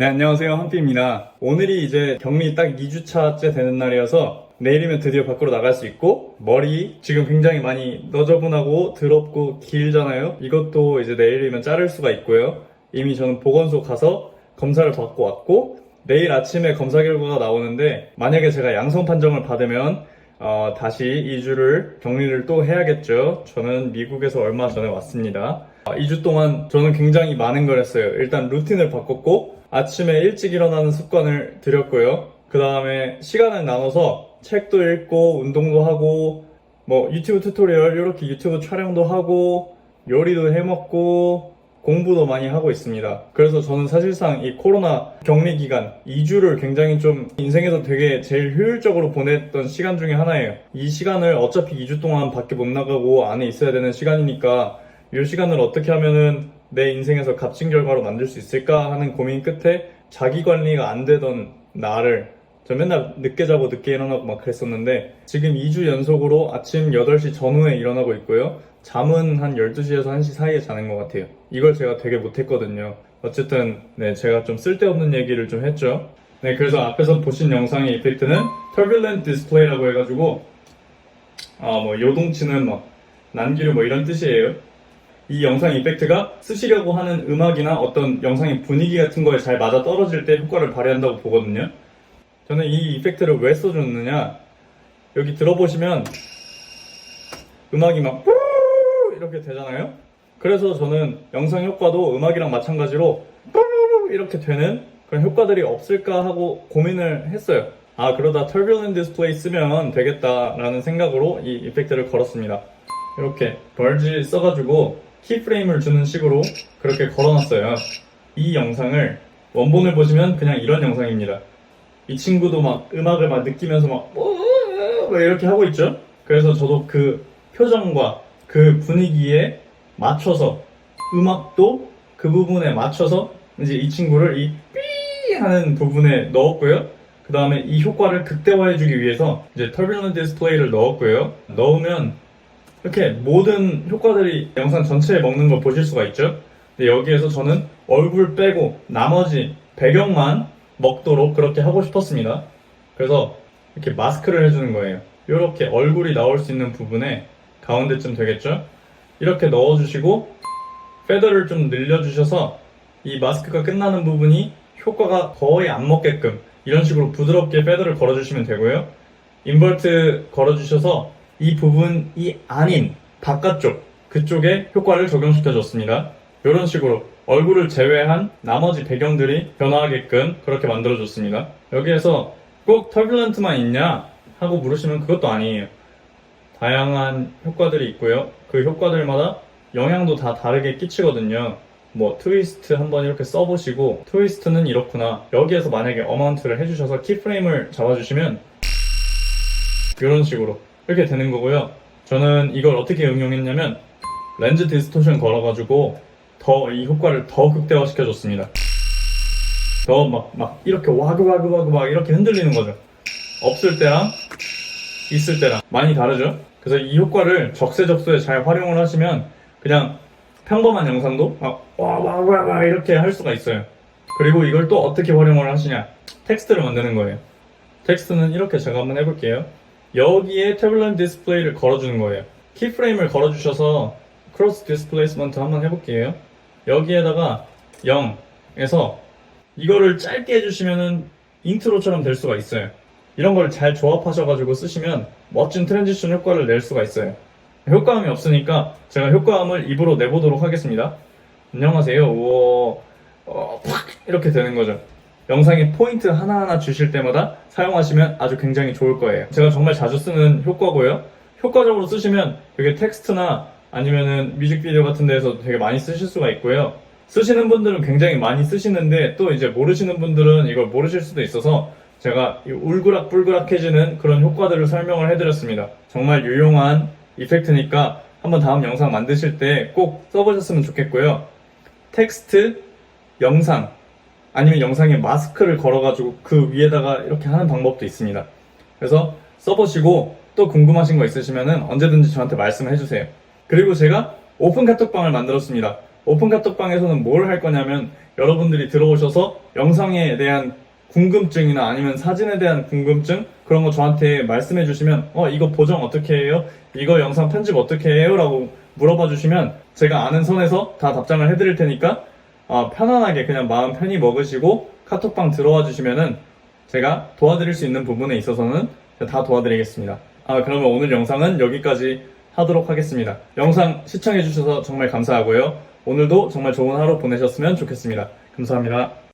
네, 안녕하세요. 한피입니다. 오늘이 이제 격리 딱 2주차째 되는 날이어서 내일이면 드디어 밖으로 나갈 수 있고 머리 지금 굉장히 많이 너저분하고 더럽고 길잖아요. 이것도 이제 내일이면 자를 수가 있고요. 이미 저는 보건소 가서 검사를 받고 왔고 내일 아침에 검사 결과가 나오는데 만약에 제가 양성 판정을 받으면 어, 다시 2주를 격리를 또 해야겠죠. 저는 미국에서 얼마 전에 왔습니다. 2주 동안 저는 굉장히 많은 걸 했어요. 일단 루틴을 바꿨고 아침에 일찍 일어나는 습관을 들였고요. 그 다음에 시간을 나눠서 책도 읽고 운동도 하고 뭐 유튜브 튜토리얼 이렇게 유튜브 촬영도 하고 요리도 해먹고 공부도 많이 하고 있습니다. 그래서 저는 사실상 이 코로나 격리 기간 2주를 굉장히 좀 인생에서 되게 제일 효율적으로 보냈던 시간 중에 하나예요. 이 시간을 어차피 2주 동안 밖에 못 나가고 안에 있어야 되는 시간이니까 이 시간을 어떻게 하면은 내 인생에서 값진 결과로 만들 수 있을까 하는 고민 끝에 자기 관리가 안 되던 나를 저 맨날 늦게 자고 늦게 일어나고 막 그랬었는데 지금 2주 연속으로 아침 8시 전후에 일어나고 있고요. 잠은 한 12시에서 1시 사이에 자는 것 같아요. 이걸 제가 되게 못했거든요. 어쨌든 네 제가 좀 쓸데없는 얘기를 좀 했죠. 네 그래서 앞에서 보신 영상의 이펙트는 Turbulent Display라고 해가지고 아뭐 요동치는 막 난기류 뭐 이런 뜻이에요. 이 영상 이펙트가 쓰시려고 하는 음악이나 어떤 영상의 분위기 같은 거에 잘 맞아 떨어질 때 효과를 발휘한다고 보거든요. 저는 이 이펙트를 왜 써줬느냐? 여기 들어보시면 음악이 막뿌 이렇게 되잖아요. 그래서 저는 영상 효과도 음악이랑 마찬가지로 뿌 이렇게 되는 그런 효과들이 없을까 하고 고민을 했어요. 아 그러다 Turbulent Display 쓰면 되겠다라는 생각으로 이 이펙트를 걸었습니다. 이렇게 벌지 써가지고 키프레임을 주는 식으로 그렇게 걸어놨어요. 이 영상을 원본을 보시면 그냥 이런 영상입니다. 이 친구도 막 음악을 막 느끼면서 막, 뭐 이렇게 하고 있죠? 그래서 저도 그 표정과 그 분위기에 맞춰서 음악도 그 부분에 맞춰서 이제 이 친구를 이 삐 하는 부분에 넣었고요. 그 다음에 이 효과를 극대화해주기 위해서 이제 터비넌 디스플레이를 넣었고요. 넣으면 이렇게 모든 효과들이 영상 전체에 먹는 걸 보실 수가 있죠. 근데 여기에서 저는 얼굴 빼고 나머지 배경만 먹도록 그렇게 하고 싶었습니다. 그래서 이렇게 마스크를 해주는 거예요. 이렇게 얼굴이 나올 수 있는 부분에 가운데쯤 되겠죠? 이렇게 넣어주시고 패더를 좀 늘려주셔서 이 마스크가 끝나는 부분이 효과가 거의 안 먹게끔 이런 식으로 부드럽게 패더를 걸어주시면 되고요. 인버트 걸어주셔서 이 부분이 아닌 바깥쪽 그쪽에 효과를 적용시켜 줬습니다. 이런 식으로 얼굴을 제외한 나머지 배경들이 변화하게끔 그렇게 만들어 줬습니다. 여기에서 꼭 터뷸런트만 있냐 하고 물으시면 그것도 아니에요. 다양한 효과들이 있고요. 그 효과들마다 영향도 다 다르게 끼치거든요. 뭐 트위스트 한번 이렇게 써보시고 트위스트는 이렇구나. 여기에서 만약에 어마운트를 해주셔서 키프레임을 잡아주시면 이런 식으로 이렇게 되는 거고요. 저는 이걸 어떻게 응용했냐면 렌즈 디스토션 걸어가지고 더 이 효과를 더 극대화시켜줬습니다. 더 막 막 이렇게 와그와그와그 막 이렇게 흔들리는 거죠. 없을 때랑 있을 때랑 많이 다르죠. 그래서 이 효과를 적세적소에 잘 활용을 하시면 그냥 평범한 영상도 막와와와 이렇게 할 수가 있어요. 그리고 이걸 또 어떻게 활용을 하시냐? 텍스트를 만드는 거예요. 텍스트는 이렇게 제가 한번 해볼게요. 여기에 태블릿 디스플레이를 걸어주는 거예요. 키프레임을 걸어주셔서 크로스 디스플레이스먼트 한번 해볼게요. 여기에다가 0에서 이거를 짧게 해주시면은 인트로처럼 될 수가 있어요. 이런 걸 잘 조합하셔가지고 쓰시면 멋진 트랜지션 효과를 낼 수가 있어요. 효과음이 없으니까 제가 효과음을 입으로 내보도록 하겠습니다. 안녕하세요. 오, 어, 팍! 이렇게 되는 거죠. 영상에 포인트 하나하나 주실 때마다 사용하시면 아주 굉장히 좋을 거예요. 제가 정말 자주 쓰는 효과고요. 효과적으로 쓰시면 되게 텍스트나 아니면은 뮤직비디오 같은 데에서 되게 많이 쓰실 수가 있고요. 쓰시는 분들은 굉장히 많이 쓰시는데 또 이제 모르시는 분들은 이걸 모르실 수도 있어서 제가 이 울그락불그락해지는 그런 효과들을 설명을 해드렸습니다. 정말 유용한 이펙트니까 한번 다음 영상 만드실 때 꼭 써보셨으면 좋겠고요. 텍스트, 영상, 아니면 영상에 마스크를 걸어가지고 그 위에다가 이렇게 하는 방법도 있습니다. 그래서 써보시고 또 궁금하신 거 있으시면 언제든지 저한테 말씀해 주세요. 그리고 제가 오픈 카톡방을 만들었습니다. 오픈 카톡방에서는 뭘 할 거냐면 여러분들이 들어오셔서 영상에 대한 궁금증이나 아니면 사진에 대한 궁금증 그런 거 저한테 말씀해 주시면 어 이거 보정 어떻게 해요? 이거 영상 편집 어떻게 해요? 라고 물어봐 주시면 제가 아는 선에서 다 답장을 해드릴 테니까 아, 편안하게 그냥 마음 편히 먹으시고 카톡방 들어와 주시면은 제가 도와드릴 수 있는 부분에 있어서는 다 도와드리겠습니다. 아, 그러면 오늘 영상은 여기까지 하도록 하겠습니다. 영상 시청해주셔서 정말 감사하고요. 오늘도 정말 좋은 하루 보내셨으면 좋겠습니다. 감사합니다.